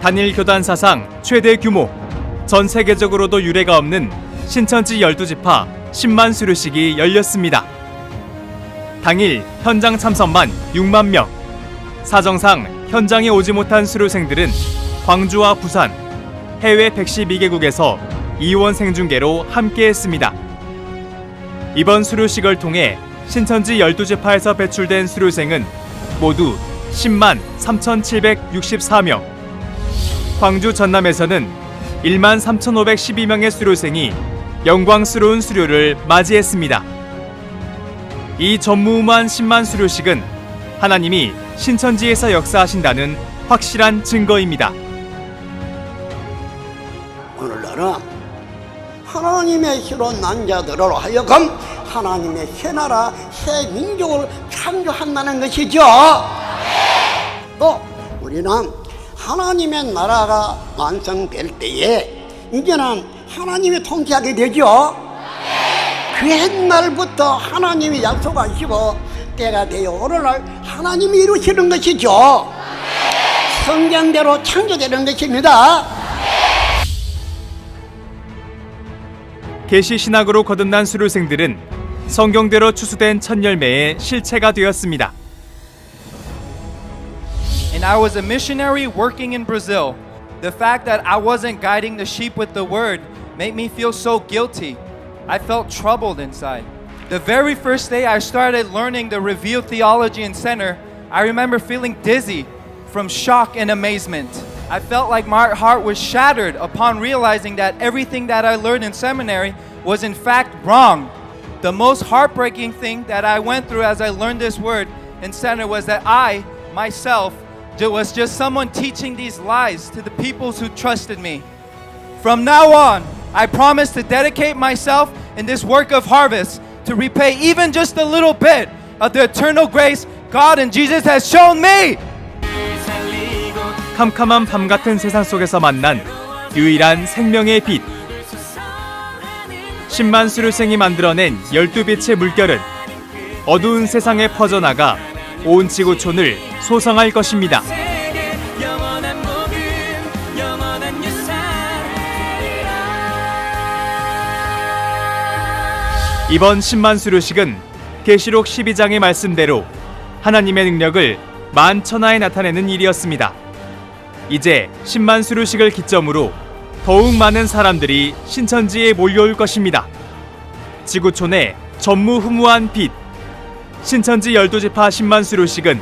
단일 교단 사상 최대 규모, 전 세계적으로도 유례가 없는 신천지 12지파 10만 수료식이 열렸습니다. 당일 현장 참석만 6만 명. 사정상 현장에 오지 못한 수료생들은 광주와 부산, 해외 112개국에서 이원 생중계로 함께했습니다. 이번 수료식을 통해 신천지 12지파에서 배출된 수료생은 모두 10만 3,764명. 광주 전남에서는 1만 3,512명의 수료생이 영광스러운 수료를 맞이했습니다. 이 전무후무한 10만 수료식은 하나님이 신천지에서 역사하신다는 확실한 증거입니다. 오늘날은 하나님의 희로 난 자들로 하여금 하나님의 새 나라, 새 민족을 창조한다는 것이죠. 또 우리는 하나님의 나라가 완성될 때에 이제는 하나님이 통치하게 되죠. 그 옛날부터 하나님이 약속하시고 때가 되어 오늘날 하나님이 이루시는 것이죠. 성경대로 창조되는 것입니다. 계시 신학으로 거듭난 수료생들은 성경대로 추수된 첫 열매의 실체가 되었습니다. And I was a missionary working in Brazil. The fact that I wasn't guiding the sheep with the word made me feel so guilty. I felt troubled inside. The very first day I started learning the revealed theology in center, I remember feeling dizzy from shock and amazement. I felt like my heart was shattered upon realizing that everything that I learned in seminary was in fact wrong. The most heartbreaking thing that I went through as I learned this word in center was that I, myself, ju- was just someone teaching these lies to the people who trusted me. From now on, I promise to dedicate myself in this work of harvest to repay even just a little bit of the eternal grace God and Jesus has shown me. 캄캄한 밤 같은 세상 속에서 만난 유일한 생명의 빛. 10만 수료생이 만들어낸 12빛의 물결은 어두운 세상에 퍼져나가 온 지구촌을 소성할 것입니다. 이번 10만 수료식은 계시록 12장의 말씀대로 하나님의 능력을 만천하에 나타내는 일이었습니다. 이제 10만 수료식을 기점으로 더욱 많은 사람들이 신천지에 몰려올 것입니다. 지구촌의 전무후무한 빛 신천지 열두 지파 10만 수료식은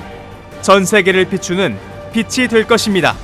전 세계를 비추는 빛이 될 것입니다.